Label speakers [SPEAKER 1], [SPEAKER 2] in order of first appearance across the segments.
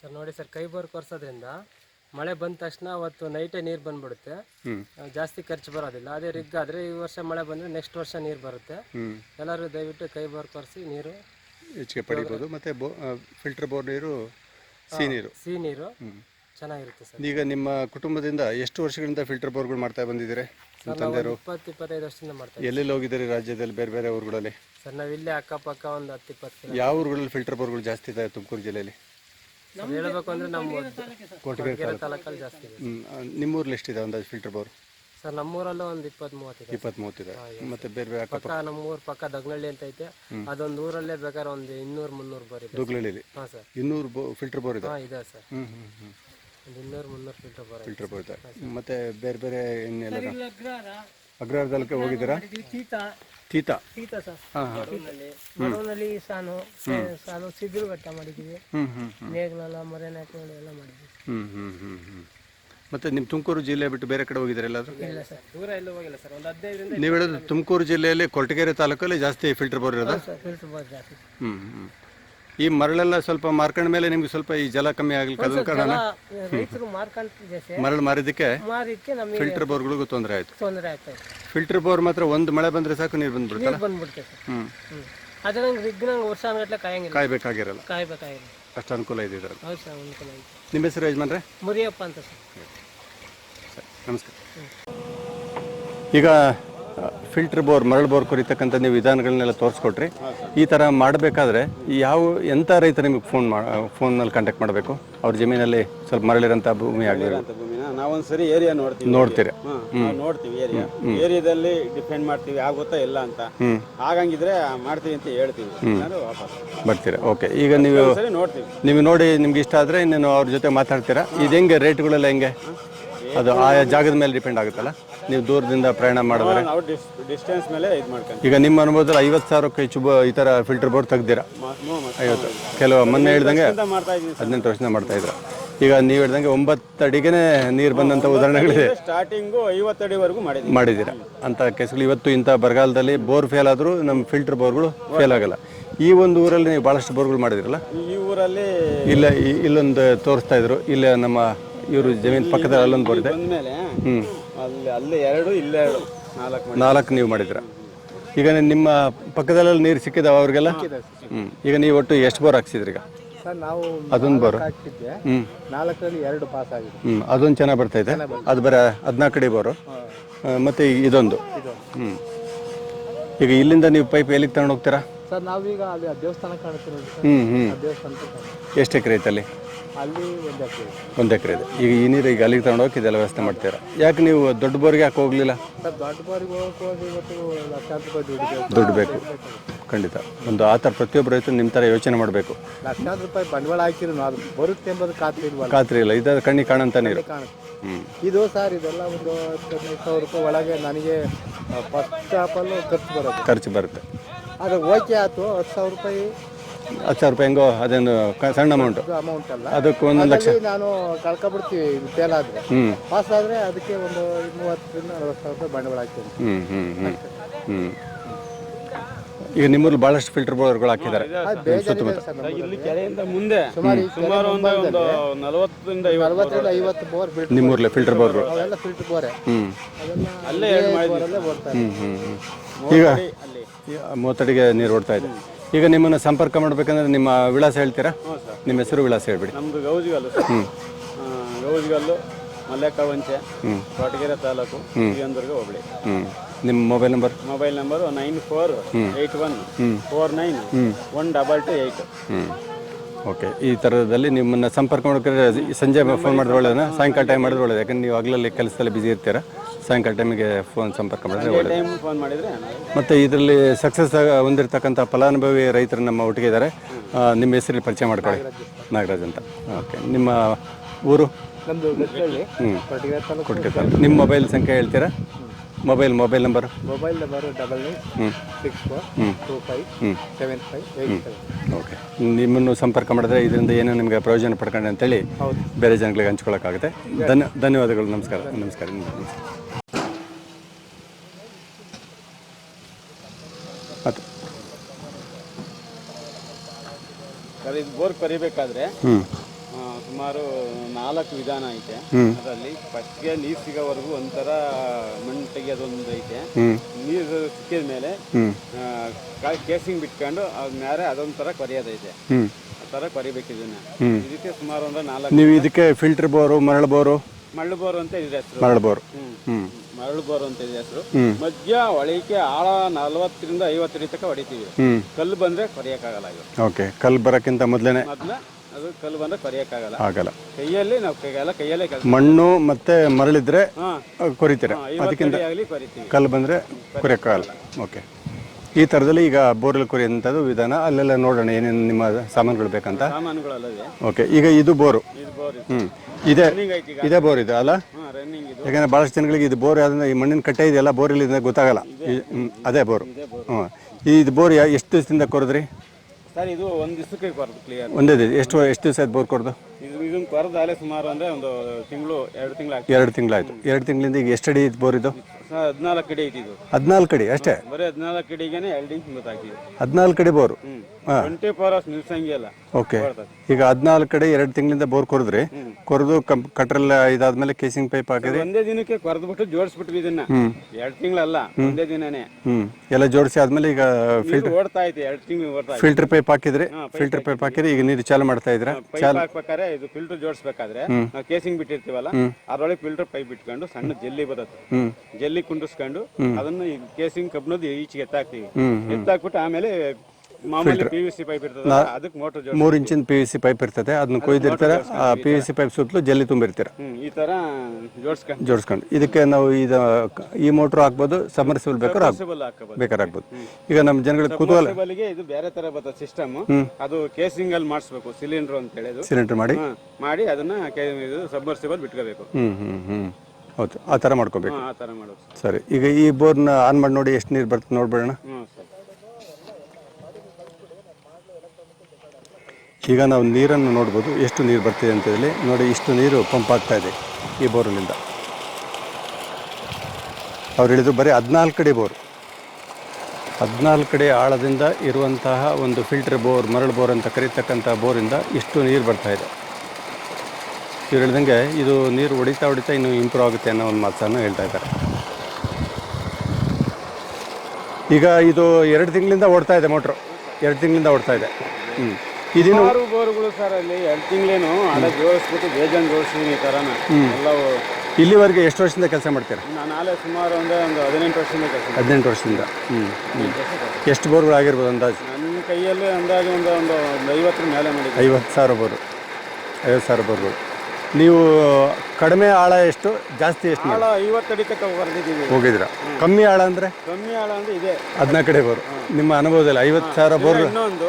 [SPEAKER 1] Sir ನೋಡಿ sir ಕೈ bore ಕೊರ್ಸೋದ್ರಿಂದ ಮಳೆ ಬಂದ ತಕ್ಷಣ ಅವತ್ತು ನೈಟೇ ನೀರು ಬಂದ್ಬಿಡುತ್ತೆ. ಜಾಸ್ತಿ ಖರ್ಚು ಬರೋದಿಲ್ಲ. ಅದೇ ರಿಗ್ ಆದ್ರೆ ಈ ವರ್ಷ ಮಳೆ ಬಂದ್ರೆ ನೆಕ್ಸ್ಟ್ ವರ್ಷ ನೀರು ಬರುತ್ತೆ. ಎಲ್ಲರೂ ದಯವಿಟ್ಟು ಕೈ ಬೋರ್ ಕೊರ್ಸಿ ನೀರು
[SPEAKER 2] ಹೆಚ್ಚಿಗೆ ಪಡಿಬೋದು. ಮತ್ತೆ ಫಿಲ್ಟರ್ ಬೋರ್ ನೀರು ಸಿಹಿ ನೀರು.
[SPEAKER 1] ಸಿಹಿ ನೀರು ಚೆನ್ನಾಗಿರುತ್ತೆ ಸರ್.
[SPEAKER 2] ಈಗ ನಿಮ್ಮ ಕುಟುಂಬದಿಂದ ಎಷ್ಟು ವರ್ಷಗಳಿಂದ ಫಿಲ್ಟರ್ ಬೋರ್ಗಳು ಮಾಡ್ತಾ ಬಂದಿದ್ದೀರಿ? ತಂದೆಯವರು?
[SPEAKER 1] ಇಪ್ಪತ್ತು ಇಪ್ಪತ್ತೈದು ವರ್ಷದಿಂದ ಮಾಡ್ತಾರೆ
[SPEAKER 2] ಎಲ್ಲೆಲ್ಲಿ ಹೋಗಿದ್ದೀರಿ ರಾಜ್ಯದಲ್ಲಿ ಬೇರೆ ಬೇರೆ ಊರುಗಳಲ್ಲಿ?
[SPEAKER 1] ಸರ್ ನಾವು ಇಲ್ಲೇ ಅಕ್ಕಪಕ್ಕ ಒಂದು ಹತ್ತು ಇಪ್ಪತ್ತು
[SPEAKER 2] ಯಾವ ಊರುಗಳಲ್ಲಿ ಫಿಲ್ಟರ್ ಬೋರ್ಗಳು ಜಾಸ್ತಿ ಇದೆ ತುಮಕೂರು ಜಿಲ್ಲೆಯಲ್ಲಿ?
[SPEAKER 1] ಹೇಳ್ಬೇಕು ಅಂದರೆ ನಮ್ಮ ತಾಲೂಕಲ್ಲಿ ಜಾಸ್ತಿ ಇದೆ.
[SPEAKER 2] ನಿಮ್ಮೂರಲ್ಲಿ ಎಷ್ಟಿದೆ ಅಂದಾಜು ಫಿಲ್ಟರ್ ಬೋರ್
[SPEAKER 1] ಸರ್ ನಮ್ಮೂರಲ್ಲೂ ಒಂದು ಇಪ್ಪತ್ತ್ ಮೂವತ್ತಿದೆ
[SPEAKER 2] ಇಪ್ಪತ್ತ್ ಮೂವತ್ತಿದೆ ಮತ್ತೆ ಬೇರೆ ಬೇರೆ
[SPEAKER 1] ಪಕ್ಕ ನಮ್ಮೂರು ಪಕ್ಕ ದಗ್ನಳ್ಳಿ ಅಂತ ಐತೆ. ಅದೊಂದು ಊರಲ್ಲೇ ಬೇಕಾದ್ರೆ ಒಂದು ಇನ್ನೂರು ಮುನ್ನೂರು ಬೋರ್ ಇದೆ
[SPEAKER 2] ದುಗ್ಲಳ್ಳಿಲಿ
[SPEAKER 1] ಹಾಂ ಸರ್.
[SPEAKER 2] ಇನ್ನೂರು ಬೋ ಫಿಲ್ಟರ್ ಬೋರ್ ಇದೆ?
[SPEAKER 1] ಹಾಂ ಇದೆ ಸರ್.
[SPEAKER 2] ಹ್ಞೂ ಹ್ಞೂ ಹ್ಞೂ
[SPEAKER 1] ಒಂದು ಇನ್ನೂರು ಮುನ್ನೂರು ಫಿಲ್ಟರ್ ಬೋರ್
[SPEAKER 2] ಫಿಲ್ಟರ್ ಬೋರ್ ಇದೆ. ಮತ್ತೆ ಬೇರೆ ಬೇರೆ ಇನ್ನೆಲ್ಲ ಅಗ್ರಹಾರದಲ್ಲಿ ಹೋಗಿದ್ದೀರಾ?
[SPEAKER 3] ತೀತ?
[SPEAKER 2] ತೀತ
[SPEAKER 3] ಸರ್.
[SPEAKER 2] ಹಾಂ ಹಾಂ.
[SPEAKER 3] ಮಡವನಲ್ಲಿ ಸಾನು ಸಾನು ಸಿದ್ರು ಬೆಟ್ಟ ಮಾಡಿದ್ದೀವಿ.
[SPEAKER 2] ಹ್ಞೂ ಹ್ಞೂ ಹಾಕೊಂಡು
[SPEAKER 3] ನೇಗ್ಲೆಲ್ಲ ಮರೆನಾಕೊಂಡು ಎಲ್ಲ ಮಾಡಿದ್ವಿ
[SPEAKER 2] ಹ್ಞೂ ಹ್ಞೂ ಹ್ಞೂ ಹ್ಞೂ ಮತ್ತು ನಿಮ್ಮ ತುಮಕೂರು ಜಿಲ್ಲೆ ಬಿಟ್ಟು ಬೇರೆ ಕಡೆ ಹೋಗಿದ್ರೆ ಎಲ್ಲಾದರೂ?
[SPEAKER 3] ಇಲ್ಲ ಸರ್.
[SPEAKER 1] ದೂರ ಎಲ್ಲೂ ಹೋಗಿಲ್ಲ ಸರ್. ಒಂದು ಹದಿನೈದರಿಂದ
[SPEAKER 2] ನೀವು ಹೇಳೋದು ತುಮಕೂರು ಜಿಲ್ಲೆಯಲ್ಲಿ ಕೊರಟಗೆರೆ ತಾಲೂಕಲ್ಲಿ ಜಾಸ್ತಿ ಫಿಲ್ಟರ್ ಬೋರ್ ಇರೋದಾ?
[SPEAKER 3] ಸರ್. ಫಿಲ್ಟರ್ ಬೋರ್ ಜಾಸ್ತಿ.
[SPEAKER 2] ಹ್ಞೂ ಹ್ಞೂ ಈ ಮರಳೆಲ್ಲ ಸ್ವಲ್ಪ ಮಾರ್ಕೊಂಡ ಮೇಲೆ ನಿಮ್ಗೆ ಸ್ವಲ್ಪ ಈ ಜಲ ಕಮ್ಮಿ ಆಗಲಿ ಅದನ್ನ ಕಾರಣ?
[SPEAKER 3] ರೈತರು ಮಾರ್ಕೊಂತಿದೆ ಸರ್.
[SPEAKER 2] ಮರಳು
[SPEAKER 3] ನಮಗೆ
[SPEAKER 2] ಫಿಲ್ಟರ್ ಬೋರ್ಗಳಿಗೂ ತೊಂದರೆ ಆಯ್ತು.
[SPEAKER 3] ತೊಂದರೆ
[SPEAKER 2] ಫಿಲ್ಟರ್ ಬೋರ್ ಮಾತ್ರ ಒಂದು ಮಳೆ ಬಂದ್ರೆ ಸಾಕು ನೀರು ಬಂದ್ಬಿಡ್ತಾರೆ
[SPEAKER 3] ನೀರು
[SPEAKER 2] ಹ್ಞೂ
[SPEAKER 3] ಅದ್ರ ನಂಗೆ ರಿಗ್ ನಂಗೆ ವರ್ಷ ಅನ್ಗಟ್ಲೆ ಕಾಯಂಗಿಲ್ಲ.
[SPEAKER 2] ಕಾಯ್ಬೇಕಾಗಿರಲ್ಲ. ಅಷ್ಟು ಅನುಕೂಲ ಇದೆ ಇದರಲ್ಲಿ.
[SPEAKER 3] ಹೌದು ಸರ್ ಅನುಕೂಲ ಐತೆ
[SPEAKER 2] ನಿಮ್ಮ ಹೆಸರು ಯಜಮಾನ್ರೆ?
[SPEAKER 3] ಮುರಿಯಪ್ಪ ಅಂತ ಸರ್.
[SPEAKER 2] ಸರಿ. ನಮಸ್ಕಾರ. ಈಗ ಫಿಲ್ಟರ್ ಬೋರ್ ಮರಳು ಬೋರ್ ಕುರಿತಕ್ಕಂಥ ನೀವು ವಿಧಾನಗಳನ್ನೆಲ್ಲ ತೋರಿಸ್ಕೊಟ್ರಿ. ಈ ಥರ ಮಾಡಬೇಕಾದ್ರೆ ಯಾವ ಎಂಥ ರೈತ ನಿಮಗೆ ಫೋನ್ ಮಾ ಫೋನಲ್ಲಿ ಕಾಂಟ್ಯಾಕ್ಟ್ ಮಾಡಬೇಕು? ಅವ್ರ ಜಮೀನಲ್ಲಿ ಸ್ವಲ್ಪ ಮರಳಿರೋಂಥ ಭೂಮಿ ಆಗಲಿ.
[SPEAKER 4] ನಾವೊಂದು ಸರಿ ಏರಿಯಾ ನೋಡ್ತೀವಿ.
[SPEAKER 2] ನೋಡ್ತೀರಿ.
[SPEAKER 4] ನೋಡ್ತೀವಿ ಏರಿಯಾ ಏರಿಯಾದಲ್ಲಿ ಡಿಪೆಂಡ್ ಮಾಡ್ತೀವಿ ಆಗುತ್ತಾ ಇಲ್ಲ ಅಂತ. ಆಗಂಗಿದ್ರೆ ಮಾಡ್ತೀವಿ ಅಂತ ಹೇಳ್ತೀವಿ.
[SPEAKER 2] ಬರ್ತೀರ? ಓಕೆ ಈಗ ನೀವು
[SPEAKER 4] ಸರಿ ನೋಡ್ತೀವಿ.
[SPEAKER 2] ನೀವು ನೋಡಿ ನಿಮ್ಗೆ ಇಷ್ಟ ಆದರೆ ಇನ್ನೇನು ಅವ್ರ ಜೊತೆ ಮಾತಾಡ್ತೀರಾ? ಇದು ಹೆಂಗೆ ರೇಟ್ಗಳೆಲ್ಲ ಹೆಂಗೆ? ಅದು ಆಯಾ ಜಾಗದ ಮೇಲೆ ಡಿಪೆಂಡ್ ಆಗುತ್ತಲ್ಲ? ನೀವು ದೂರದಿಂದ ಪ್ರಯಾಣ ಮಾಡಿದ್ರೆ?
[SPEAKER 4] ನಾವು ಡಿಸ್ಟೆನ್ಸ್ ಮೇಲೆ ಇದು
[SPEAKER 2] ಈಗ ನಿಮ್ಮ ಅನುಭವದಲ್ಲಿ ಐವತ್ತು ಸಾವಿರಕ್ಕೆ ಹೆಚ್ಚು ಬ- ಈ ಥರ ಫಿಲ್ಟರ್ ಬೋರ್ಡ್ ತೆಗ್ದಿರಾ? ಐವತ್ತು. ಕೆಲವು ಮೊನ್ನೆ ಹೇಳ್ದಂಗೆ
[SPEAKER 4] ಮಾಡ್ತಾ
[SPEAKER 2] ಹದಿನೆಂಟು ವರ್ಷದಿಂದ ಮಾಡ್ತಾ ಇದ್ರ ಈಗ ನೀವು ಹೇಳ್ದಂಗೆ ಒಂಬತ್ತು ಅಡಿಗೆನೇ ನೀರು ಬಂದಂಥ ಉದಾಹರಣೆಗಳಿದೆ.
[SPEAKER 4] ಸ್ಟಾರ್ಟಿಂಗು ಐವತ್ತಡಿವರೆಗೂ ಮಾಡಿದ್ವಿ
[SPEAKER 2] ಮಾಡಿದ್ದೀರಾ? ಅಂತ ಕೇಸ್ಗಳು ಇವತ್ತು ಇಂಥ ಬರಗಾಲದಲ್ಲಿ ಬೋರ್ ಫೇಲ್ ಆದರೂ ನಮ್ಮ ಫಿಲ್ಟರ್ ಬೋರ್ಗಳು ಫೇಲ್ ಆಗಲ್ಲ. ಈ ಒಂದು ಊರಲ್ಲಿ ನೀವು ಭಾಳಷ್ಟು ಬೋರ್ಗಳು ಮಾಡಿದಿರಲ್ಲ?
[SPEAKER 4] ಈ ಊರಲ್ಲಿ
[SPEAKER 2] ಇಲ್ಲ ಇಲ್ಲೊಂದು ತೋರಿಸ್ತಾ ಇದ್ರು. ಇಲ್ಲ ನಮ್ಮ ಇವರು ಜಮೀನ್ ಪಕ್ಕದಲ್ಲಿ ಅಲ್ಲೊಂದು ಬೋರ್ ಇದೆ.
[SPEAKER 4] ಬಂದ್ಮೇಲೆ
[SPEAKER 2] ಹ್ಞೂ
[SPEAKER 4] ಅಲ್ಲಿ ಅಲ್ಲಿ ಎರಡು ಇಲ್ಲ ಎರಡು. ನಾಲ್ಕು
[SPEAKER 2] ನಾಲ್ಕು ನೀವು ಮಾಡಿದ್ರ ಈಗ ನಿಮ್ಮ ಪಕ್ಕದಲ್ಲೆಲ್ಲ ನೀರು ಸಿಕ್ಕಿದಾವ ಅವ್ರಿಗೆಲ್ಲ? ಹ್ಞೂ ಈಗ ನೀವು ಒಟ್ಟು ಎಷ್ಟು ಬೋರ್ ಹಾಕ್ಸಿದ್ರಿ ಈಗ?
[SPEAKER 5] ಸರ್ ನಾವು
[SPEAKER 2] ಅದೊಂದು ಬೋರ್. ಹ್ಞೂ
[SPEAKER 5] ನಾಲ್ಕರಲ್ಲಿ ಎರಡು ಪಾಸ್ ಆಗಿದೆ.
[SPEAKER 2] ಹ್ಞೂ ಅದೊಂದು ಚೆನ್ನಾಗಿ ಬರ್ತೈತೆ ಅದು ಬರ ಹದಿನಾಲ್ಕು ಅಡಿ ಬೋರು. ಆ, ಮತ್ತೆ ಈ- ಇದೊಂದು. ಹ್ಞೂ ಈಗ ಇಲ್ಲಿಂದ ನೀವು ಪೈಪ್ ಎಲ್ಲಿಗೆ ತಗೊಂಡು ಹೋಗ್ತೀರಾ?
[SPEAKER 5] ಸರ್ ನಾವೀಗ ಅಲ್ಲಿ ಆ ದೇವಸ್ಥಾನ ಕಾಣುತ್ತೆ ನೋಡಿ ಸರ್.
[SPEAKER 2] ಹ್ಞೂ ಹ್ಞೂ
[SPEAKER 5] ದೇವಸ್ಥಾನಕ್ಕೆ.
[SPEAKER 2] ಎಷ್ಟು ಎಕರೆ ಐತೆ ಅಲ್ಲಿ
[SPEAKER 5] ಒಂದು ಎಕರೆ ಇದೆ.
[SPEAKER 2] ಒಂದು ಎಕರೆ ಇದೆ. ಈಗ ಈ ನೀರು ಈಗ ಅಲ್ಲಿಗೆ ತಗೊಂಡೋಗಿ ಇದೆಲ್ಲ ವ್ಯವಸ್ಥೆ ಮಾಡ್ತೀರಾ? ಯಾಕೆ ನೀವು ದೊಡ್ಡ ಬೋರ್ಗೆ ಯಾಕೆ ಹೋಗಲಿಲ್ಲ?
[SPEAKER 5] ಸರ್ ದೊಡ್ಡ ಬಾರಿಗೆ ಹೋಗಕ್ಕೆ ಹೋಗಿ ಇವತ್ತು ಲಕ್ಷಾಂತರ ರೂಪಾಯಿ ದುಡ್ಡು ಬೇಕು.
[SPEAKER 2] ದುಡ್ಡು ಬೇಕು. ಖಂಡಿತ. ಒಂದು ಆ ಥರ ಪ್ರತಿಯೊಬ್ಬ ರೈತರು ನಿಮ್ಮ ಥರ ಯೋಚನೆ ಮಾಡಬೇಕು.
[SPEAKER 5] ಲಕ್ಷಾಂತರ ರೂಪಾಯಿ ಬಂಡವಾಳ ಹಾಕಿದ್ರು ನಾವು ಅದು ಬರುತ್ತೆ ಎಂಬುದು ಖಾತ್ರಿ ಇಲ್ವಲ್ಲ?
[SPEAKER 2] ಖಾತ್ರಿ ಇಲ್ಲ ಇದ ಕಣ್ಣಿಗೆ ಕಾಣಂತ ನೀರು.
[SPEAKER 5] ಕಾಣುತ್ತೆ.
[SPEAKER 2] ಹ್ಞೂ
[SPEAKER 5] ಇದು ಸರ್ ಇದೆಲ್ಲ ಒಂದು ಹದಿನೈದು ಸಾವಿರ ರೂಪಾಯಿ ಒಳಗೆ ನನಗೆ ಫಸ್ಟ್ ಆಪಲ್ಲು ಖರ್ಚು ಬರುತ್ತೆ.
[SPEAKER 2] ಖರ್ಚು ಬರುತ್ತೆ.
[SPEAKER 5] ಅದು ಓಕೆ ಆಯ್ತು ಹತ್ತು ಸಾವಿರ ರೂಪಾಯಿ
[SPEAKER 2] ಹತ್ತು ಸಾವಿರ ರೂಪಾಯಿ ಹೆಂಗೋ ಅದೇನು ಕ- ಸಣ್ಣ ಅಮೌಂಟು
[SPEAKER 5] ಅಮೌಂಟ್ ಅಲ್ಲ.
[SPEAKER 2] ಅದಕ್ಕೆ ಒಂದೊಂದು ಲಕ್ಷ
[SPEAKER 5] ನಾನು ಕಳ್ಕೊಬಿಡ್ತೀವಿ ಫೇಲ್ ಆದರೆ.
[SPEAKER 2] ಹ್ಞೂ
[SPEAKER 5] ಪಾಸ್ ಆದರೆ ಅದಕ್ಕೆ ಒಂದು ಮೂವತ್ತರಿಂದ ನಲವತ್ತು ಸಾವಿರ ರೂಪಾಯಿ ಬಂಡವಾಳ ಹಾಕ್ತೀನಿ
[SPEAKER 2] ಹ್ಞೂ ಹ್ಞೂ ಹ್ಞೂ ಹ್ಞೂ ಈಗ ನಿಮ್ಮಲ್ಲಿ ಭಾಳಷ್ಟು ಫಿಲ್ಟರ್ ಬೋರ್ಗಳು ಹಾಕಿದ್ದಾರೆ.
[SPEAKER 5] ಅದು ಬೇಜಾರಿದೆ ಸರ್ ನಮ್ಮಲ್ಲಿ.
[SPEAKER 4] ಇಲ್ಲಿ ಕೆರೆಯಿಂದ ಮುಂದೆ
[SPEAKER 5] ಸುಮಾರು ಈ ಕೆರೆ
[SPEAKER 4] ಸುಮಾರು ಒಂದು ಒಂದು ನಲವತ್ತರಿಂದ ಐವತ್ತು
[SPEAKER 5] ನಲವತ್ತರಿಂದ ಐವತ್ತು ಬೋರ್ ಬಿಟ್ಟು
[SPEAKER 2] ನಿಮ್ಮೂರಲ್ಲೇ ಫಿಲ್ಟರ್ ಬೋರ್ಗಳು
[SPEAKER 5] ಅವೆಲ್ಲ ಫಿಲ್ಟರ್ ಬೋರೆ
[SPEAKER 2] ಹ್ಞೂ
[SPEAKER 4] ಅಲ್ಲೇ
[SPEAKER 5] ಬೋರಲ್ಲೇ ಓಡ್ತಾರೆ
[SPEAKER 2] ಹ್ಞೂ ಹ್ಞೂ ಹ್ಞೂ ಈಗ ಮೂವತ್ತಡಿಗೆ ನೀರು ಓಡ್ತಾ ಇದೆ. ಈಗ ನಿಮ್ಮನ್ನು ಸಂಪರ್ಕ ಮಾಡಬೇಕಂದ್ರೆ ನಿಮ್ಮ ವಿಳಾಸ ಹೇಳ್ತೀರಾ? ನಿಮ್ಮ ಹೆಸರು ವಿಳಾಸ ಹೇಳ್ಬಿಡಿ.
[SPEAKER 4] ನಮ್ದು ಗೌಜಿಗಲ್ಲು ಆ, ಗೌಜಿಗಲ್ಲು ಮಲ್ಲೆಕವಂಚೆ ಕೊಟಗೆರೆ ತಾಲೂಕು ಸಿಗಂದೂರ್ಗ ಹೋಬಳಿ
[SPEAKER 2] ಹ್ಞೂ ನಿಮ್ಮ mobile number?
[SPEAKER 4] Mobile number nine four eight one four nine one double two eight
[SPEAKER 2] ಹ್ಞೂ ಓಕೆ. ಈ ಥರದಲ್ಲಿ ನಿಮ್ಮನ್ನು ಸಂಪರ್ಕ ಮಾಡ್ಕೊಂಡ್ರೆ ಸಂಜೆ ಫೋನ್ ಮಾಡಿದ್ರೆ ಒಳ್ಳೆಯದಾ ಸಾಯಂಕಾಲ ಟೈಮ್ ಮಾಡಿದ್ರೆ ಒಳ್ಳೆಯದು ಯಾಕಂದ್ರೆ ನೀವು ಹಗಲಲ್ಲಿ ಕೆಲಸದಲ್ಲಿ ಬ್ಯುಸಿ ಇರ್ತೀರಾ. ಸಾಯಂಕಾಲ ಟೈಮಿಗೆ ಫೋನ್ ಸಂಪರ್ಕ ಮಾಡಿದ್ರೆ ಒಳ್ಳೆಯದು
[SPEAKER 4] ಟೈಮ್ ಫೋನ್ ಮಾಡಿದರೆ
[SPEAKER 2] ಮತ್ತು ಇದರಲ್ಲಿ ಸಕ್ಸಸ್ ಹೊಂದಿರತಕ್ಕಂಥ ಫಲಾನುಭವಿ ರೈತರು ನಮ್ಮ ಒಟ್ಟಿಗೆ ಇದ್ದಾರೆ. ಆ, ನಿಮ್ಮ ಹೆಸರಲ್ಲಿ ಪರಿಚಯ ಮಾಡ್ಕೊಳ್ಳಿ. ನಾಗರಾಜ್ ಅಂತ. ಓಕೆ. ನಿಮ್ಮ ಊರು? ಹ್ಞೂ
[SPEAKER 5] ತಾಲೂಕು
[SPEAKER 2] ಕೊಟ್ಟಿಗೆ ತಾಲೂಕು. ನಿಮ್ಮ ಮೊಬೈಲ್ ಸಂಖ್ಯೆ ಹೇಳ್ತೀರಾ? Mobile mobile number?
[SPEAKER 5] Mobile number double nine
[SPEAKER 2] ಹ್ಞೂ
[SPEAKER 5] ಸಿಕ್ಸ್ ಫೋರ್ ಟೂ ಫೈವ್
[SPEAKER 2] ಹ್ಞೂ
[SPEAKER 5] seven five eight seven.
[SPEAKER 2] Okay. ನಿಮ್ಮನ್ನು ಸಂಪರ್ಕ ಮಾಡಿದ್ರೆ ಇದರಿಂದ ಏನೋ ನಿಮಗೆ ಪ್ರಯೋಜನ ಪಡ್ಕೊಂಡೆ ಅಂತೇಳಿ. ಬೇರೆ ಜನಗಳಿಗೆ ಹಂಚ್ಕೊಳ್ಳೋಕ್ಕಾಗುತ್ತೆ ಧನ್ಯ ಧನ್ಯವಾದಗಳು. ನಮಸ್ಕಾರ ನಮಸ್ಕಾರ. ನಮಸ್ಕಾರ.
[SPEAKER 4] ಇದು ಬೋರ್ ಕರಿಬೇಕಾದ್ರೆ ಸುಮಾರು ನಾಲ್ಕು ವಿಧಾನ ಐತೆ. ಅದರಲ್ಲಿ ಫಸ್ಟ್ಗೆ ನೀರು ಸಿಗೋವರೆಗೂ ಒಂಥರ ಮಣ್ಣು ತೆಗಿಯೋದೊಂದು ಐತೆ. ನೀರು ಸಿಕ್ಕಿದ ಮೇಲೆ ಕೇಸಿಂಗ್ ಬಿಟ್ಕೊಂಡು ಅದ್ ಮೇಲೆ ಅದೊಂಥರ ಕೊರಿಯೋದೈತೆ ಆ ಥರ ಕೊರಿಬೇಕು ಇದನ್ನ. ಇದಕ್ಕೆ ಸುಮಾರು ಒಂದು ನಾಲ್ಕು
[SPEAKER 2] ನೀವು ಇದಕ್ಕೆ ಫಿಲ್ಟರ್ ಬೋರು ಮರಳು ಬೋರು?
[SPEAKER 4] ಮರಳು ಬೋರು ಅಂತ ಇದೆ
[SPEAKER 2] ಮರಳು ಬೋರು.
[SPEAKER 4] ಹ್ಮ್.
[SPEAKER 2] ಹ್ಮ್
[SPEAKER 4] ಮರಳು ಬೋರು ಅಂತ ಇದೆ ಹೆಸರು. ಮಧ್ಯ ಹೊಳಿಕೆ ಆಳ ನಲವತ್ತರಿಂದ ಐವತ್ತರ ತನಕ ಹೊಡಿತೀವಿ. ಕಲ್ಲು ಬಂದ್ರೆ ಕೊರಿಯಕ್ಕಾಗಲ್ಲ ಇದು.
[SPEAKER 2] ಓಕೆ ಕಲ್ಲು ಬರೋಕ್ಕಿಂತ ಮೊದಲೇ
[SPEAKER 4] ಮೊದಲ ಅದು ಕಲ್ಲು ಬಂದ್ರೆ ಕೊರಿಯಕ್ಕಾಗಲ್ಲ.
[SPEAKER 2] ಆಗಲ್ಲ.
[SPEAKER 4] ಕೈಯಲ್ಲಿ ನಾವು ಕೈಗಲ್ಲ ಕೈಯಲ್ಲೇ ಕೆಲಸ
[SPEAKER 2] ಮಣ್ಣು ಮತ್ತೆ ಮರಳಿದ್ರೆ ಕೊರಿತೀರ? ಅದಕ್ಕಿಂತ
[SPEAKER 4] ಆಗಲಿ ಕೊರಿತೀವಿ.
[SPEAKER 2] ಕಲ್ಲು ಬಂದ್ರೆ ಕೊರೆಯಕ್ಕಾಗಲ್ಲ. ಓಕೆ. ಈ ತರದಲ್ಲಿ ಈಗ ಬೋರ್ವೆಲ್ ಕೊರಿಯೋಂಥದ್ದು ವಿಧಾನ ಅಲ್ಲೆಲ್ಲ ನೋಡೋಣ ಏನೇನು ನಿಮ್ಮ ಸಾಮಾನುಗಳು ಬೇಕಂತ. ಓಕೆ ಈಗ ಇದು ಬೋರು.
[SPEAKER 4] ಇದು ಬೋರ್ ಇದು.
[SPEAKER 2] ಹ್ಞೂ ಇದೆ ಇದೇ ಬೋರ್ ಇದೆ ಅಲ್ಲ?
[SPEAKER 4] ಇದು.
[SPEAKER 2] ಯಾಕಂದ್ರೆ ಭಾಳಷ್ಟು ಜನಗಳಿಗೆ ಇದು ಬೋರ್ ಯಾವ್ದಂದ್ರೆ ಈ ಮಣ್ಣಿನ ಕಟ್ಟೆ ಇದೆಲ್ಲ ಬೋರ್ ಇಲ್ಲಿಂದ ಗೊತ್ತಾಗಲ್ಲ. ಹ್ಮ್, ಅದೇ ಬೋರು. ಹ್ಞೂ ಇದು ಬೋರ್ ಎಷ್ಟು ದಿವಸದಿಂದ ಕೊರಿದ್ರಿ?
[SPEAKER 4] ಸರ್ ಇದು ಒಂದ್ ದಿವಸಕ್ಕೆ ಕೊರದು ಕ್ಲಿಯರ್
[SPEAKER 2] ಒಂದೇ ದಿವಸ ಎಷ್ಟು ಎಷ್ಟು ದಿವಸ ಆಯ್ತು ಬೋರ್ ಕೊರ್ದು?
[SPEAKER 4] ಇದು ಸುಮಾರು ಅಂದ್ರೆ ಒಂದು ತಿಂಗಳು ಎರಡು ತಿಂಗಳು
[SPEAKER 2] ಎರಡು ತಿಂಗಳಾಯ್ತು ಎರಡು ತಿಂಗಳಿಂದ ಈಗ ಎಷ್ಟು ಅಡಿ ಬೋರ್ ಇದು?
[SPEAKER 4] ಹದಿನಾಲ್ಕು ಅಡಿ ಐತಿ ಇದು
[SPEAKER 2] ಹದಿನಾಲ್ಕು ಅಡಿ ಅಷ್ಟೇ?
[SPEAKER 4] ಬರೀ ಹದಿನಾಲ್ಕು ಅಡಿಗೆನೆ ಎರಡು ಇಂಚ್
[SPEAKER 2] ಹದಿನಾಲ್ಕು ಬೋರು?
[SPEAKER 4] ಟ್ವೆಂಟಿ ಫೋರ್ ಅವರ್ಸ್ ನಿಲ್ಸಂಗೆ ಇಲ್ಲ
[SPEAKER 2] ಓಕೆ. ಈಗ ಹದಿನಾಲ್ಕು ಕಡೆ ಎರಡು ತಿಂಗಳಿಂದ ಬೋರ್ ಕೊರೆದ್ರಿ ಕೊರೆದು ಕಂ ಕಟ್ರಲ್ಲ ಇದಾದ್ಮೇಲೆ ಕೇಸಿಂಗ್ ಪೈಪ್ ಹಾಕಿದ್ರಿ?
[SPEAKER 4] ಒಂದೇ ದಿನಕ್ಕೆ ಕೊರೆದ್ಬಿಟ್ಟು ಜೋಡಿಸ್ಬಿಟ್ವಿ ಇದನ್ನ. ಎರಡು ತಿಂಗಳಲ್ಲ ಒಂದೇ ದಿನನೇ.
[SPEAKER 2] ಹ್ಮ್. ಎಲ್ಲ ಜೋಡಿಸಿ ಆದ್ಮೇಲೆ ಈಗ
[SPEAKER 4] ಫಿಲ್ಟರ್ ಓಡ್ತಾ ಐತೆ ಎರಡು ತಿಂಗಳು ಓಡ್ತಾ
[SPEAKER 2] ಫಿಲ್ಟರ್ ಪೈಪ್ ಹಾಕಿದ್ರಿ ಫಿಲ್ಟರ್ ಪೈಪ್ ಹಾಕಿದ್ರೆ. ಈಗ ನೀರು ಚಾಲು ಮಾಡ್ತಾ ಇದ್ರ
[SPEAKER 4] ಚಾಲು ಹಾಕ್ಬೇಕಾದ್ರೆ ಇದು ಫಿಲ್ಟರ್ ಜೋಡಿಸ್ಬೇಕಾದ್ರೆ ನಾವು ಕೇಸಿಂಗ್ ಬಿಟ್ಟಿರ್ತೀವಲ್ಲ ಅದ್ರೊಳಗೆ ಫಿಲ್ಟರ್ ಪೈಪ್ ಬಿಟ್ಕೊಂಡು ಸಣ್ಣ ಜಲ್ಲಿ ಬರುತ್ತೆ.
[SPEAKER 2] ಹ್ಮ್.
[SPEAKER 4] ಜಲ್ಲಿ ಕುಂಡಿಸ್ಕೊಂಡು ಅದನ್ನ ಈ ಕೇಸಿಂಗ್ ಕಬ್ನದ್ದು ಈಚೆಗೆ ಎತ್ತಾಕ್ತೀವಿ. ಎತ್ತಾಕ್ಬಿಟ್ಟು ಆಮೇಲೆ ಮಾಮೂಲಿ ಪಿ ವಿ ಸಿ ಪೈಪ್ ಅದಕ್ಕೆ ಮೋಟರ್
[SPEAKER 2] ಮೂರು ಇಂಚಿನ ಪಿ ಯು ಸಿ ಪೈಪ್ ಇರ್ತದೆ ಅದನ್ನ ಕೊಯ್ದಿರ್ತಾರೆ ಆ ಪಿ ಯು ಸಿ ಪೈಪ್ ಸುತ್ತಲೂ ಜಲ್ಲಿ ತುಂಬಿರ್ತೀರ.
[SPEAKER 4] ಈ ತರ ಜೋಡಿಸ್ಕೊಂಡು.
[SPEAKER 2] ಜೋಡಿಸ್ಕೊಂಡು. ಇದಕ್ಕೆ ನಾವು ಇದು ಈ ಮೋಟ್ರ್ ಹಾಕ್ಬೋದು ಸಮರ್ಸಿಬಲ್ ಬೇಕಾದ್ರೆ ಹಾಕ್ಬೋದು. ಈಗ ನಮ್ಮ ಜನಗಳಿಗೆ ಕುತೂಹಲ.
[SPEAKER 4] ಇದು ಬೇರೆ ತರ ಬರ್ತದೆ ಸಿಸ್ಟಮ್ ಅದು ಕೇಸಿಂಗ್ ಅಲ್ಲಿ ಮಾಡಿಸ್ಬೇಕು ಸಿಲಿಂಡರ್ ಅಂತ ಹೇಳಿದ್ರು
[SPEAKER 2] ಸಿಲಿಂಡರ್ ಮಾಡಿ.
[SPEAKER 4] ಮಾಡಿ ಅದನ್ನ ಇದು ಸಬ್ಮರ್ಸಿಬಲ್ ಬಿಟ್ಕೋಬೇಕು.
[SPEAKER 2] ಹ್ಮ್ ಹ್ಮ್ ಹ್ಮ್. ಹೌದು ಆ ಥರ ಮಾಡ್ಕೋಬೇಕು.
[SPEAKER 4] ಹಾ, ಆ ತರ ಮಾಡೋದು
[SPEAKER 2] ಸರಿ. ಈಗ ಈ ಬೋರ್ನ ಆನ್ ಮಾಡಿ ನೋಡಿ ಎಷ್ಟು ನೀರು ಬರ್ತದೆ ನೋಡ್ಬೇಡಣ.
[SPEAKER 4] ಸರ್.
[SPEAKER 2] ಈಗ ನಾವು ನೀರನ್ನು ನೋಡ್ಬೋದು ಎಷ್ಟು ನೀರು ಬರ್ತಿದೆ ಅಂತ ಹೇಳಿ. ನೋಡಿ ಇಷ್ಟು ನೀರು ಪಂಪ್ ಆಗ್ತಾ ಇದೆ ಈ ಬೋರ್ನಿಂದ ಅವ್ರು ಹೇಳಿದ್ರು ಬರೀ ಹದಿನಾಲ್ಕು ಕಡೆ ಬೋರ್. ಹದಿನಾಲ್ಕು ಕಡೆ ಆಳದಿಂದ ಇರುವಂತಹ ಒಂದು ಫಿಲ್ಟರ್ ಬೋರ್ ಮರಳು ಬೋರ್ ಅಂತ ಕರೀತಕ್ಕಂಥ ಬೋರಿಂದ ಇಷ್ಟು ನೀರು ಬರ್ತಾ ಇದೆ. ಇವ್ರು ಹೇಳ್ದಂಗೆ ಇದು ನೀರು ಹೊಡಿತಾ ಹೊಡಿತಾ ಇನ್ನೂ ಇಂಪ್ರೂವ್ ಆಗುತ್ತೆ ಅನ್ನೋ ಒಂದು ಮಾತನ್ನು ಹೇಳ್ತಾ ಇದ್ದಾರೆ. ಈಗ ಇದು ಎರಡು ತಿಂಗಳಿಂದ ಓಡ್ತಾ ಇದೆ ಮೋಟ್ರು. ಎರಡು ತಿಂಗಳಿಂದ ಓಡ್ತಾ ಇದೆ. ಹ್ಞೂ ಆರು
[SPEAKER 4] ಸುಮಾರು ಬೋರ್ಗಳು ಸರ್ ಅಲ್ಲಿ ಎರಡು ತಿಂಗಳೇನು ಹಳೆ ಜೋಡಿಸ್ಬಿಟ್ಟು ಬೇಜಾನ್ ಜೋಡಿಸ್ತೀನಿ ಈ ಥರನ ಎಲ್ಲ
[SPEAKER 2] ಇಲ್ಲಿವರೆಗೆ ಎಷ್ಟು ವರ್ಷದಿಂದ ಕೆಲಸ ಮಾಡ್ತೀರಾ?
[SPEAKER 4] ನಾನು ನಾಳೆ ಸುಮಾರು ಅಂದ್ರೆ ಒಂದು ಹದಿನೆಂಟು ವರ್ಷದಿಂದ ಕೆಲಸ
[SPEAKER 2] ಹದಿನೆಂಟು ವರ್ಷದಿಂದ. ಹ್ಞೂ ಹ್ಞೂ ಎಷ್ಟು ಬೋರ್ಗಳು ಆಗಿರ್ಬೋದು ಅಂದಾಜು?
[SPEAKER 4] ನನ್ನ ಕೈಯಲ್ಲಿ ಅಂದಾಜು ಒಂದು ಒಂದು ಒಂದು ಐವತ್ತರ ಮೇಲೆ ಮಾಡಿದ್ದೆ
[SPEAKER 2] ಐವತ್ತು ಸಾವಿರ ಬೋರು. ಐವತ್ತು ಸಾವಿರ ಬೋರ್ಗಳು. ನೀವು ಕಡಿಮೆ ಆಳ ಎಷ್ಟು ಜಾಸ್ತಿ ಎಷ್ಟು
[SPEAKER 4] ಆಳ ಐವತ್ತು ಅಡಿ ತಕ್ಕ ಹೊರದಿದ್ದೀವಿ
[SPEAKER 2] ಹೋಗಿದ್ದೀರಾ? ಕಮ್ಮಿ ಆಳ ಅಂದರೆ?
[SPEAKER 4] ಕಮ್ಮಿ ಆಳ ಅಂದ್ರೆ ಇದೆ.
[SPEAKER 2] ಹದಿನಾಲ್ಕು ಕಡೆ ಬರು. ನಿಮ್ಮ ಅನುಭವದಲ್ಲಿ ಐವತ್ತು ಸಾವಿರ ಬೋರ್
[SPEAKER 4] ಇನ್ನೊಂದು.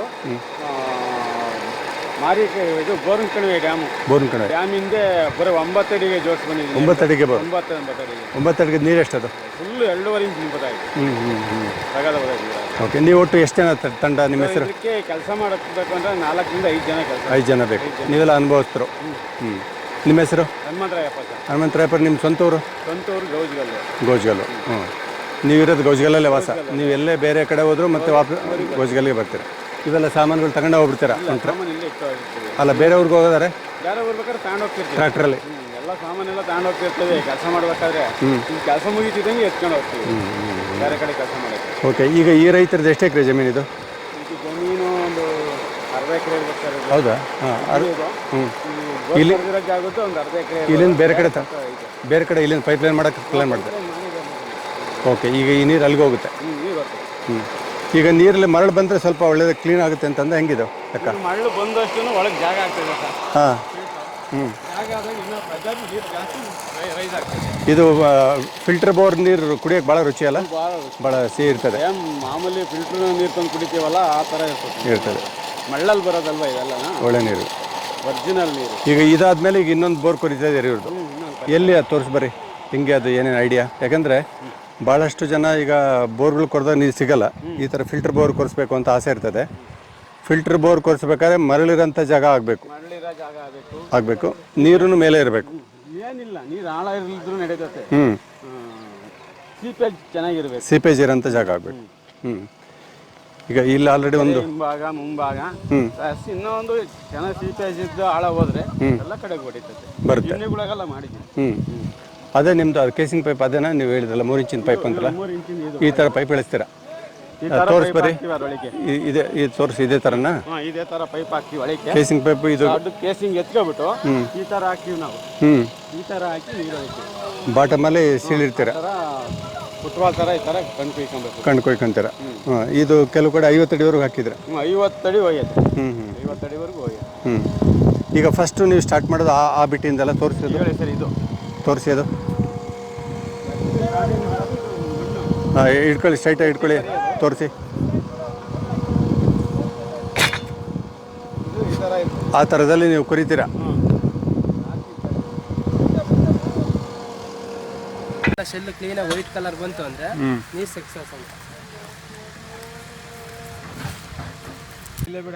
[SPEAKER 4] ಮಾರಿ ಇದು ಬೋರ್ನ್ ಕಣಿವೆ ಡ್ಯಾಮು.
[SPEAKER 2] ಬೋರ್ನ ಕಡೆ
[SPEAKER 4] ಡ್ಯಾಮ್ ಹಿಂದೆ ಬರೀ ಒಂಬತ್ತು ಅಡಿಗೆ ಜೋಡಿಸಿ ಬಂದಿದ್ದೀವಿ.
[SPEAKER 2] ಒಂಬತ್ತು ಅಡಿಗೆ ಬರೋ.
[SPEAKER 4] ಒಂಬತ್ತು ಒಂಬತ್ತು ಅಡಿಗೆ.
[SPEAKER 2] ಒಂಬತ್ತು ಅಡಿಗೆ ನೀರು ಎಷ್ಟದು?
[SPEAKER 4] ಫುಲ್ ಎರಡೂವರೆ ಇಂಚ್ ನಿಂಬುದಾಗಿದೆ.
[SPEAKER 2] ಹ್ಞೂ ಹ್ಞೂ ಹ್ಞೂ
[SPEAKER 4] ಬರೋದಿಲ್ಲ
[SPEAKER 2] ಓಕೆ ನೀವು ಒಟ್ಟು ಎಷ್ಟು ಜನ ತಂಡ ನಿಮ್ಮ ಹೆಸರು?
[SPEAKER 4] ಕೆಲಸ ಮಾಡಬೇಕು ಅಂದ್ರೆ ನಾಲ್ಕರಿಂದ ಐದು ಜನ ಕೆಲಸ.
[SPEAKER 2] ಐದು ಜನ ಬೇಕು. ನೀವೆಲ್ಲ ಅನುಭವಿಸ್ತರು ಹ್ಞೂ ನಿಮ್ಮ ಹೆಸರು?
[SPEAKER 4] ಹನುಮಂತರಾಯಪ್ಪ ಸರ್.
[SPEAKER 2] ಹನುಮಂತರಾಯಪ್ಪರು ನಿಮ್ಮ ಸ್ವಂತ ಊರು
[SPEAKER 4] ಸ್ವಂತೂರು ಗೌಜ್ಗಲ್ಲು.
[SPEAKER 2] ಗೋಜ್ಗಲ್ಲು ಹ್ಞೂ. ನೀವಿರೋದು ಗೋಜ್ಗಲ್ಲಲ್ಲೇ ವಾಸ? ನೀವು ಎಲ್ಲೇ ಬೇರೆ ಕಡೆ ಹೋದರೂ ಮತ್ತೆ ವಾಪಸ್ ಗೋಜ್ಗಲ್ಗೆ ಬರ್ತೀರ? ಇವೆಲ್ಲ ಸಾಮಾನುಗಳು ತಗೊಂಡು ಹೋಗ್ಬಿಡ್ತೀರಾ? ಒಂಥರ?
[SPEAKER 4] ಸಾಮಾನು ಇಲ್ಲೇ ಇಟ್ಟು ಹೋಗಿರ್ತೀವಿ
[SPEAKER 2] ಅಲ್ಲ ಬೇರೆ ಊರಿಗೆ ಹೋಗೋದಾರೆ
[SPEAKER 4] ಬೇರೆ ಬರ್ಬೇಕಾದ್ರೆ ತಗೊಂಡು ಹೋಗ್ತಿರ್ತೀವಿ.
[SPEAKER 2] ಟ್ರ್ಯಾಕ್ಟ್ರಲ್ಲಿ?
[SPEAKER 4] ಹ್ಮ್, ಎಲ್ಲ ಸಾಮಾನೆಲ್ಲ ತಗೊಂಡು ಹೋಗ್ತಿರ್ತೇವೆ ಕೆಲಸ ಮಾಡ್ಬೇಕಾದ್ರೆ ಈ ಕೆಲಸ ಮುಗಿತಿದ್ದಂಗೆ ಎತ್ಕೊಂಡು ಹೋಗ್ತೀವಿ. ಬೇರೆ ಕಡೆ ಕೆಲಸ ಮಾಡಕ್ಕೆ.
[SPEAKER 2] ಓಕೆ ಈಗ ಈ ರೈತರದ್ದು ಎಷ್ಟು ಎಕರೆ ಜಮೀನಿದು?
[SPEAKER 4] ಅರ್ಧ ಎಕರೆ ಇರ್ಬೇಕು ಸರ್ ಇದು.
[SPEAKER 2] ಹೌದಾ? ಹಾಂ ಅದು
[SPEAKER 4] ಇದು
[SPEAKER 2] ಹ್ಞೂ
[SPEAKER 4] ಈ ಬೋರ್ ಕೊರ್ದಿರೋ ಜಾಗದ್ದು ಒಂದು ಅರ್ಧ ಎಕರೆ
[SPEAKER 2] ಇಲ್ಲಿಂದ ಬೇರೆ ಕಡೆ ತ ಬೇರೆ ಕಡೆ ಇಲ್ಲಿಂದ ಪೈಪ್ಲೈನ್ ಮಾಡಕ್ಕೆ ಪ್ಲ್ಯಾನ್ ಮಾಡಿದೆ ಓಕೆ ಈಗ ಈ ನೀರು ಅಲ್ಲಿಗೆ ಹೋಗುತ್ತೆ.
[SPEAKER 4] ಹ್ಞೂ
[SPEAKER 2] ಈಗ ನೀರಲ್ಲಿ ಮರಳು ಬಂದರೆ ಸ್ವಲ್ಪ ಒಳ್ಳೇದು ಕ್ಲೀನ್ ಆಗುತ್ತೆ ಅಂತಂದ್ರೆ ಹೆಂಗಿದೆ ಲೆಕ್ಕ?
[SPEAKER 4] ಮರಳು ಬಂದಷ್ಟು ಒಳಗೆ ಜಾಗ ಆಗ್ತದೆ ಸರ್.
[SPEAKER 2] ಹಾಂ. ಹ್ಞೂ
[SPEAKER 4] ಜಾಗ ಆದಾಗ ಇನ್ನೂ ಪ್ರಜಾತಿ ನೀರು ಜಾಸ್ತಿ ರೈಸ್ ಆಗ್ತದೆ.
[SPEAKER 2] ಇದು ಫಿಲ್ಟರ್ ಬೋರ್ ನೀರು ಕುಡಿಯೋಕೆ ಭಾಳ ರುಚಿ ಅಲ್ಲ?
[SPEAKER 4] ಭಾಳ
[SPEAKER 2] ಭಾಳ ಸಿಹಿ ಇರ್ತದೆ.
[SPEAKER 4] ಏನ್ ಮಾಮೂಲಿ ಫಿಲ್ಟರ್ ನೀರು ತಂದು ಕುಡಿತೀವಲ್ಲ ಆ ಥರ ಇರ್ತದೆ.
[SPEAKER 2] ಇರ್ತದೆ.
[SPEAKER 4] ಮಳ್ಳಲ್ಲಿ ಬರೋದಲ್ವಾ ಇದೆಲ್ಲ
[SPEAKER 2] ಒಳ್ಳೆ ನೀರು.
[SPEAKER 4] ಒರಿಜಿನಲ್ ನೀರು.
[SPEAKER 2] ಈಗ ಇದಾದ್ಮೇಲೆ ಈಗ ಇನ್ನೊಂದು ಬೋರ್ ಕೊರಿತಾ ಇದ್ದಾರೆ ಇವ್ರದ್ದು ಎಲ್ಲಿ ಅದು ತೋರಿಸಿ ಬರ್ರಿ ಹಿಂಗೆ ಅದು ಏನೇನು ಐಡಿಯಾ ಯಾಕಂದರೆ ಭಾಳಷ್ಟು ಜನ ಈಗ ಬೋರ್ಗಳು ಕೊರೆದಾಗ ನೀರು ಸಿಗಲ್ಲ. ಈ ಥರ ಫಿಲ್ಟರ್ ಬೋರ್ ಕೊರಿಸ್ಬೇಕು ಅಂತ ಆಸೆ ಇರ್ತದೆ. ಫಿಲ್ಟರ್ ಬೋರ್ ಕೊರಿಸ್ಬೇಕಾದ್ರೆ ಮರಳಿರೋಂಥ ಜಾಗ ಆಗಬೇಕು.
[SPEAKER 4] ಮರಳಿರೋ ಜಾಗ ಆಗಬೇಕು.
[SPEAKER 2] ಆಗಬೇಕು. ನೀರು ಮೇಲೆ ಇರಬೇಕು.
[SPEAKER 4] ಏನಿಲ್ಲ. ನೀರು ಆಳ ಇರಲಿದ್ರು ನಡೆಯುತ್ತೆ
[SPEAKER 2] ಹ್ಞೂ
[SPEAKER 4] ಸೀಪೇಜ್ ಚೆನ್ನಾಗಿರ್ಬೇಕು.
[SPEAKER 2] ಸೀಪೇಜ್ ಇರೋಂಥ ಜಾಗ ಆಗಬೇಕು. ಹ್ಞೂ ಈಗ ಇಲ್ಲಿ ಆಲ್ರೆಡಿ ಒಂದು
[SPEAKER 4] ಹಿಂಭಾಗ ಮುಂಭಾಗ.
[SPEAKER 2] ಹ್ಮ್.
[SPEAKER 4] ಜಾಸ್ತಿ ಇನ್ನೊಂದು ಜನ ಸೀಪೇಜ್ ಇದ್ದು ಆಳ ಹೋದ್ರೆ ಎಲ್ಲ ಕಡೆ ಹೊಡಿತೈತೆ.
[SPEAKER 2] ಬರುತ್ತೆ.
[SPEAKER 4] ಗಿಣ್ಣಿಗಳಿಗೆಲ್ಲ ಮಾಡಿದ್ವಿ
[SPEAKER 2] ಹ್ಞೂ ಅದೇ ನಿಮ್ದು ಅದು ಕೇಸಿಂಗ್ ಪೈಪ್ ಅದೇನ ನೀವು ಹೇಳಿದ್ರಲ್ಲ ಮೂರು ಇಂಚಿನ ಪೈಪ್ ಅಂತಲ್ಲ?
[SPEAKER 4] ಮೂರು ಇಂಚಿನ
[SPEAKER 2] ಈ ಥರ ಪೈಪ್ ಇಳಿಸ್ತೀರಾ ತೋರಿಸ್ ಬರ್ರಿ. ಇದೆ ಇದು ತೋರಿಸಿ ಇದೇ ಥರನಾ
[SPEAKER 4] ಇದೇ ತರ ಪೈಪ್ ಹಾಕ್ತೀವಿ ಒಳಗೆ
[SPEAKER 2] ಕೇಸಿಂಗ್ ಪೈಪ್ ಇದು
[SPEAKER 4] ದೊಡ್ಡ ಕೇಸಿಂಗ್ ಎತ್ಕೊಬಿಟ್ಟು ಈ ತರ ಹಾಕ್ತೀವಿ ನಾವು.
[SPEAKER 2] ಹ್ಞೂ
[SPEAKER 4] ಈ ತರ ಹಾಕಿ ನೀರು
[SPEAKER 2] ಬಾಟಮಲ್ಲಿ ಸೀಳಿರ್ತೀರ?
[SPEAKER 4] ಫುಟ್ಬಾಲ್ ತರ ಈ ತರ ಕಣ್ ಕುಯ್ಕೊಬೇಕು.
[SPEAKER 2] ಕಣ್ಣು ಕೊಯ್ಕೊಂತೀರ. ಹಾಂ ಇದು ಕೆಲವು ಕಡೆ ಐವತ್ತು ಅಡಿವರೆಗೂ ಹಾಕಿದ್ರೆ
[SPEAKER 4] ಐವತ್ತು ಐವತ್ತಡಿ ಹೋಗೈತೆ
[SPEAKER 2] ಹ್ಞೂ ಹ್ಞೂ
[SPEAKER 4] ಐವತ್ತಡಿವರೆಗೂ ಹೋಗೈತೆ
[SPEAKER 2] ಹ್ಞೂ ಈಗ ಫಸ್ಟು ನೀವು ಸ್ಟಾರ್ಟ್ ಮಾಡೋದು ಆ ಆ ಬಿಟ್ಟಿಂದೆಲ್ಲ ತೋರಿಸೋದು?
[SPEAKER 4] ಹೇಳಿ ಸರ್ ಇದು.
[SPEAKER 2] ತೋರಿಸಿ ಅದು ಹಾಂ ಇಟ್ಕೊಳ್ಳಿ ಸ್ಟ್ರೈಟಾಗಿ ಇಟ್ಕೊಳ್ಳಿ ತೋರಿಸಿ.
[SPEAKER 4] ಇದು ಈ ತರ
[SPEAKER 2] ಆ ಥರದಲ್ಲಿ ನೀವು ಕುರಿತೀರಾ?
[SPEAKER 1] ಶೆಲ್ ಕ್ಲೀನಾಗಿ ವೈಟ್ ಕಲರ್ ಬಂತು ಅಂದರೆ ನೀರು ಸಕ್ಸಸ್ ಅಂತ
[SPEAKER 4] ಇಲ್ಲೇ ಬಿಡ.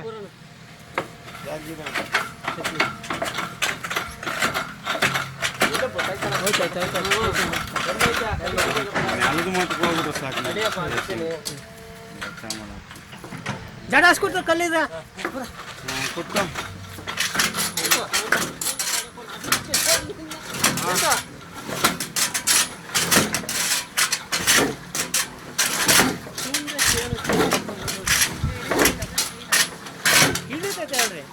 [SPEAKER 4] ಮಾತು ಹೋಗ್ಬಿಟ್ರೆ ಸಾಕು
[SPEAKER 3] ಜಡ ಹಾಸ್ಕೊಡ್ತು ಕಲ್ಲಿದ
[SPEAKER 4] ಕುಟ್ಕೊ
[SPEAKER 3] ಹಿಡಿತೈತೆ ಹೇಳ್ರಿ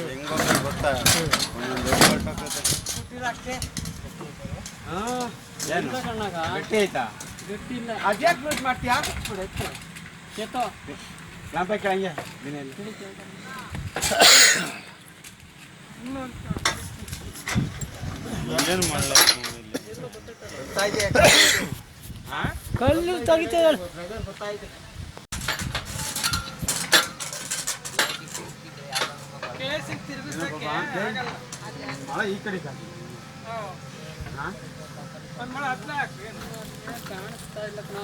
[SPEAKER 4] ಹೆಂಗ್ ಹೋಗೋದು ಗೊತ್ತಾ ಒಂದೊಂದು ಎಫರ್ಟ್ ಆಗ್ತೈತೆ. ಹಾ, ಏನು? ಗಟ್ಟಿ ಆಯ್ತಾ? ಅದ್ಯಾಕೆ ಯೂಸ್ ಮಾಡ್ತೀಯಾ? ಲ್ಯಾಂಪ್ ಹಾಕಿ ಹಂಗೆ ದಿನಲ್ಲಿ ಏನು ಮಾಡಲ್ಲ
[SPEAKER 3] ಕಲ್ಲು ತೆಗಿತೇವೆ
[SPEAKER 4] ಮಳ ಈ ಕಡೆ ಸಾಕು ಹಾ?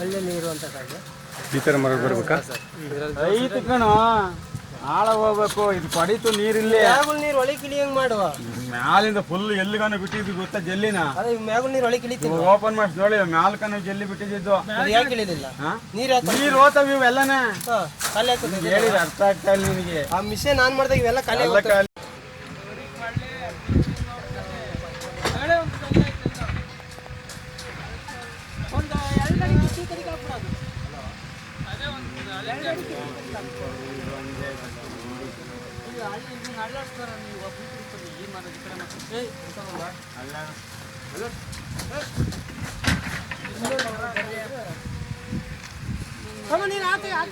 [SPEAKER 1] ಒಳ್ಳೆ ನೀರು ಅಂತ ಕಾಗೆ
[SPEAKER 2] ಈ ಥರ ಮರ ಬರ್ಬೇಕಾ?
[SPEAKER 4] ಐತಿ ಕಣ ಆಳ ಹೋಗ್ಬೇಕು ಇದು ಪಡಿತು ನೀರಿಲ್ಲ
[SPEAKER 1] ಮ್ಯಾಗುಲ್ ನೀರು ಒಳಗೆ ಇಳಿಯಂಗ್ ಮಾಡುವ.
[SPEAKER 4] ಮ್ಯಾಲಿಂದ ಫುಲ್ ಎಲ್ಲಿಗಾನ ಬಿಟ್ಟಿದ್ದು ಗೊತ್ತಾ ಜಲ್ಲಿನ?
[SPEAKER 1] ಅದೇ ಮ್ಯಾಗುಲ್ ನೀರು ಒಳಗೆ
[SPEAKER 4] ಓಪನ್ ಮಾಡಿ ನೋಡಿ ಮ್ಯಾಲ್ಕನ ಜಲ್ಲಿ ಬಿಟ್ಟಿದ್ದು.
[SPEAKER 1] ನೀರ್ ಯಾಕೆ ಇಳಿಲಿಲ್ಲ ನೀರು
[SPEAKER 4] ನೀರು ಹೋತಾವ ಇವೆಲ್ಲನ? ಹೇಳಿದ ಅರ್ಥ ಆಗ್ತಾ ಇಲ್ಲ ನಿನಗೆ
[SPEAKER 1] ಆ ಮಿಷನ್ ಆನ್ ಮಾಡಿದಾಗ ಇವೆಲ್ಲ ಖಾಲಿ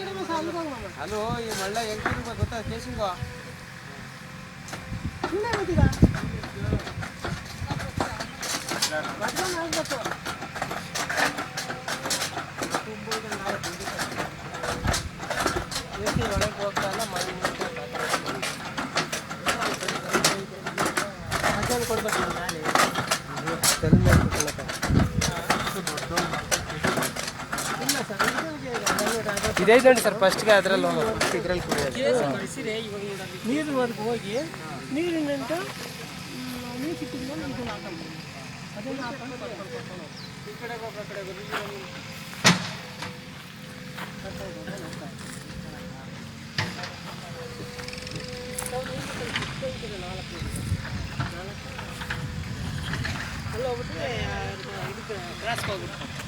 [SPEAKER 4] ಎಲ್ಲ
[SPEAKER 1] ಆಗುತ್ತೆ
[SPEAKER 4] ಖಾಲಿ.
[SPEAKER 1] ಅದು ಈ ಮಳ್ಳ ಹೆಂಗ್ ಗೊತ್ತಾ ಕೇಸಿಂಗ ಒಳಗೆ ಹೋಗ್ತಾ ಇಲ್ಲ ಮನೆ ಅದನ್ನು ಕೊಡ್ಬೇಕು ಮೇಲೆ ಇದೈತೆ ನೋಡಿ ಸರ್ ಫಸ್ಟ್ಗೆ ಅದ್ರಲ್ಲಿ ಹೋಗೋದು ಇದ್ರಲ್ಲಿ
[SPEAKER 3] ಹೋಗಿ ನೀರು ಸಿಕ್ಕಿದ ಮೇಲೆ ಇದನ್ನ ಹಾಕಂಬ ಅದನ್ನು ಹಾಕೊಂಡು. ಈ ಕಡೆ ಹೋಗೋ ಕಡೆ ಹೋಗೋ, ಈ ಕಡೆ ಹೋಗಿ ಕರ್ಕೊಂಡು ನಾಲ್ಕು. ಹೋಗ್ತಾರೆ. ಅಲ್ಲಿ ಹೋಗ್ಬಿಟ್ರೆ ಇದಕ್ಕೆ ಕ್ರಾಸ್ಗೆ ಹೋಗ್ಬಿಟ್ಟು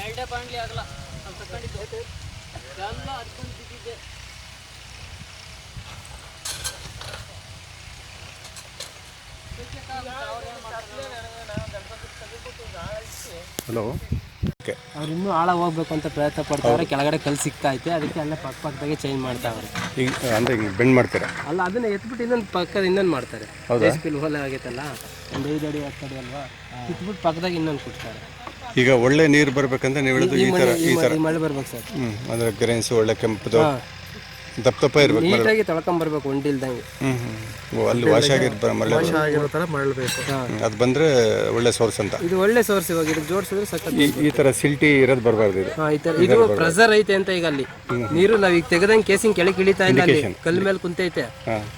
[SPEAKER 3] ಎರಡೇ ಬಾಂಡ್ಲಿ ಆಗಲ್ಲ ನಾವು ತಗೊಂಡಿದ್ದು ಎಲ್ಲ ಹರ್ಕೊಂಡು ಬಿದ್ದಿದ್ದೆ
[SPEAKER 2] ಹಲೋ ಓಕೆ
[SPEAKER 1] ಅವ್ರು ಇನ್ನೂ ಆಳ ಹೋಗ್ಬೇಕು ಅಂತ ಪ್ರಯತ್ನ ಪಡ್ತಾವ್ರೆ ಕೆಳಗಡೆ ಕಲ್ ಸಿಗ್ತಾ ಐತೆ ಅದಕ್ಕೆ ಅಲ್ಲೇ ಪಕ್ಕ ಪಕ್ಕದಾಗೆ ಚೇಂಜ್ ಮಾಡ್ತಾವ್ರೆ.
[SPEAKER 2] ಈಗ ಅಂದರೆ ಬೆಂಡ್ ಮಾಡ್ತಾರೆ?
[SPEAKER 1] ಅಲ್ಲ ಅದನ್ನ ಎತ್ಬಿಟ್ಟು ಇನ್ನೊಂದು ಪಕ್ಕದ ಇನ್ನೊಂದು ಮಾಡ್ತಾರೆ. ಬೇಸಿಗೆ ಹೋಲೆ ಆಗೈತಲ್ಲ ಒಂದು ಐದು ಅಡಿ ಹತ್ತು ಅಡಿ ಅಲ್ವಾ? ಕಿತ್ಬಿಟ್ಟು ಪಕ್ಕದಾಗ ಇನ್ನೊಂದು ಕೊಡ್ತಾರೆ.
[SPEAKER 2] ಈಗ ಒಳ್ಳೆ ನೀರು ಬರ್ಬೇಕಂತ ನೀವು ಹೇಳೋದು ಈ ಥರ
[SPEAKER 1] ಈ
[SPEAKER 2] ಥರ
[SPEAKER 1] ಮಳೆ- ಬರ್ಬೇಕು ಸರ್.
[SPEAKER 2] ಅಂದರೆ ಗ್ರೇನ್ಸ್ ಒಳ್ಳೆ ಕೆಂಪದು ದಪ್ಪ ದಪ್ಪ ಇರ್ಬೇಕು
[SPEAKER 1] ನೀಟಾಗಿ ತೊಳ್ಕೊಂಬರ್ಬೇಕು ಒಂಟಿಲ್ದಂಗೆ
[SPEAKER 2] ಹ್ಞೂ ಅಲ್ಲಿ ವಾಶ್ ಆಗಿರ್ತಾರೆ ಮರಳು
[SPEAKER 5] ಆಗಿರೋ ಥರ ಮರಳಬೇಕು
[SPEAKER 2] ಅದು ಬಂದರೆ ಒಳ್ಳೆ ಸೋರ್ಸ್ ಅಂತ.
[SPEAKER 1] ಇದು ಒಳ್ಳೆ ಸೋರ್ಸ್ ಇವಾಗ ಇದು ಜೋಡಿಸಿದ್ರೆ ಸಖತ್
[SPEAKER 2] ಈ ಈ ಥರ ಸಿಲ್ಟಿ ಇರೋದು ಬರಬಾರ್ದು ಇದು.
[SPEAKER 1] ಹಾ, ಈ ತರ ಇದು ಪ್ರೆಸರ್ ಐತೆ ಅಂತ ಈಗ ಅಲ್ಲಿ. ನೀರು ನಾವ್ ಈಗ ತೆಗೆದಂಗೆ ಕೇಸಿಂಗ್ ಕೆಳಗೆ ಇಳಿತಾ ಇಲ್ಲ ಅಲ್ಲಿ. ಕಲ್ ಮೇಲೆ ಕುಂತೈತೆ.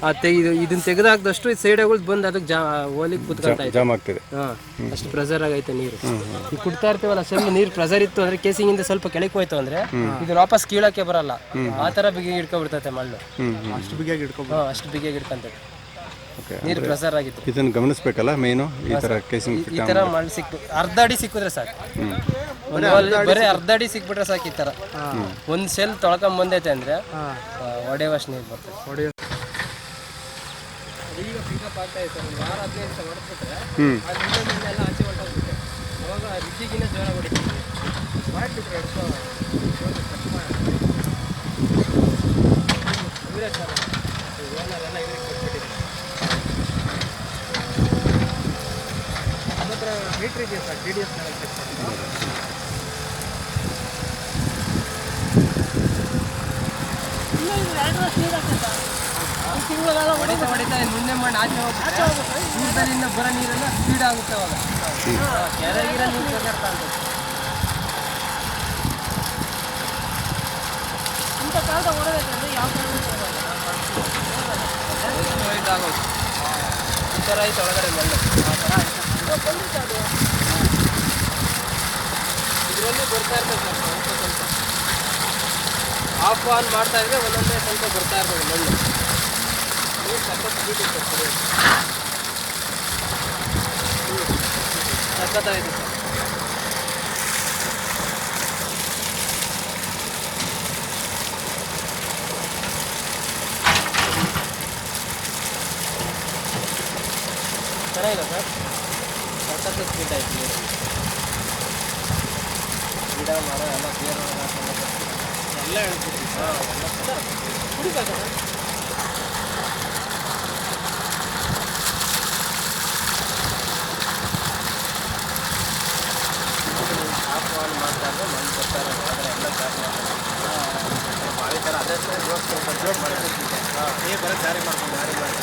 [SPEAKER 1] ಆ ತೆ- ಇದು ಇದನ್ನ ತೆಗೆದಾಕ್ದಷ್ಟು ಸೈಡ್ಗಳು ಬಂದು ಅದಕ್ಕೆ ಜಾ ಓಲಿಗೆ ಕುತ್ಕೊಂತ ಐತೆ
[SPEAKER 2] ಜಾಮ್ ಆಗ್ತಿದೆ.
[SPEAKER 1] ಹಾ ಅಷ್ಟು ಪ್ರೆಸರ್ ಆಗೈತೆ ನೀರು. ಈಗ ಕುಡ್ತಾ ಇರ್ತೀವಲ್ಲ ಸ್ವಲ್ಪ ನೀರು ಪ್ರೆಸರ್ ಇತ್ತು ಅಂದ್ರೆ ಕೇಸಿಂಗ್ ಇಂದ ಸ್ವಲ್ಪ ಕೆಳಗೆ ಹೋಯ್ತು ಅಂದ್ರೆ ಇದು ವಾಪಸ್ ಕೀಳಕ್ಕೆ ಬರಲ್ಲ. ಆ ತರ ಬಿಗಿ ಹಿಡ್ಕೊಬಿಡ್ತೈತೆ ಮಳ್ಳು
[SPEAKER 5] ಅಷ್ಟು ಬಿಗಿಯಾಗಿ ಇಟ್ಕೊ
[SPEAKER 1] ಹಾ ಅಷ್ಟು ಬಿಗಿಯಾಗಿ ಹಿಡ್ಕೊಂತೈತೆ. ನೀರು ಪ್ರೆಸರ್ ಆಗಿತ್ತು
[SPEAKER 2] ಇದನ್ನು ಗಮನಿಸ್ಬೇಕಲ್ಲ ಮೇನು ಈ ಥರ ಕೇಸಿಂಗ್
[SPEAKER 1] ಈ ತರ ಮಳ್ಳು ಸಿಕ್ಕು. ಅರ್ಧ ಅಡಿ ಸಿಕ್ಕಿದ್ರೆ ಸಾಕು. ಒಂದು ಬರೀ ಅರ್ಧ ಅಡಿ ಸಿಕ್ಬಿಟ್ರೆ ಸಾಕು ಈ ತರ. ಒಂದು ಸೆಲ್ ತೊಳ್ಕೊಂಡ್ ಬಂದೈತೆ ಅಂದ್ರೆ ಒಡೆಯವಷ್ಟು ನೀರು ಬರ್ತದೆ ಈಗ ಪಿಕಪ್ ಆಗ್ತಾ ಇದೆ ಒಂದು ವಾರ ಹದಿನೈದು ದಿವಸ ಹೊಡೆದ್ಬಿಟ್ರೆ
[SPEAKER 2] ಹ್ಞೂ
[SPEAKER 1] ಅದು ಇನ್ನೊಂದು ಎಲ್ಲ ಆಚೆ ಹೊರಟೋಗ್ಬಿಡುತ್ತೆ ಅವಾಗ ರಿದ್ದಿಗಿನ್ನ ಜೋರ ಹೊಡಿತೀವಿ. ಮಾಡ್ಬಿಟ್ರೆ ಎಡ್ಕೊ ಇವರೇ ಸರ್. ಓನರ್ ಎಲ್ಲ ಇವ್ರಿಗೆ
[SPEAKER 5] ಮೀಟ್ರ್ ಇದೆಯಾ ಸರ್ ಟಿ ಡಿ ಎಸ್
[SPEAKER 1] ಹೊಡಿತಾ ಹೊಡಿತಾ ಇನ್ನು ಮುಂದೆ ಮಾಡಿ ಆಚೆ ದೂರದಲ್ಲಿಂದ ಬರೋ ನೀರೆಲ್ಲ ಸ್ಪೀಡ್ ಆಗುತ್ತೆ ಅವಾಗ ನೀರು
[SPEAKER 3] ಇಂಥ ಕಾಲದ ಯಾವ ಕಾಲದ
[SPEAKER 1] ವೈಟ್ ಆಗೋದು ಈ ಥರ ಐತೆ ಒಳಗಡೆ ಮಣ್ಣು ಆ ಥರ ಐತೆ ಇದರಲ್ಲಿ ಬರ್ತಾ ಇರ್ಬೇಕು ಸರ್ ಸ್ವಲ್ಪ ಸ್ವಲ್ಪ. ಆಫ್ ಆನ್ ಮಾಡ್ತಾ ಇದ್ರೆ ಒಂದೊಂದೇ ಸ್ವಲ್ಪ ಬರ್ತಾ ಇರ್ಬೇಕು ಮಣ್ಣು. ನೀರು ಸಖತ್ heat ಇರ್ತದೆ ಸರಿ. ಸಖತ್ತಾಗಿದೆ. ಸರ್? ಚೆನ್ನಾಗಿಲ್ಲ ಸರ್ ಸಖತ್ ಸ್ಪೀಡ್ ಆಯ್ತು ನೀರು ಗಿಡ ಮರ ಎಲ್ಲ ಬೇರೆ ಎಲ್ಲ ಹೇಳ್ಬಿಟ್ಟು ಹಾಂ ಎಲ್ಲ ಸರ್ ಕುಡಿಬೇಕಾ ಸರ್ ಆಫ್ ಆನ್ ಮಾಡ್ತಾ ಇದ್ರೆ ಮಣ್ಣು ಬರ್ತಾರೆ ಆದರೆ ಎಲ್ಲ ಚಾರ್ಜ್ ಮಾಡ್ತಾರೆ ಬಾವಿ ಥರ ಅದೇ ಸರ್ ಜೋಡಿಸ್ಕೊಂಡು ಜೋಡ್ ಮಾಡಿ ಹಾಂ ನೀರು ಬರೋದು ದಾರಿ ಮಾಡ್ಕೊಂಡು ದಾರಿ ಮಾಡ್ಕೊಂಡು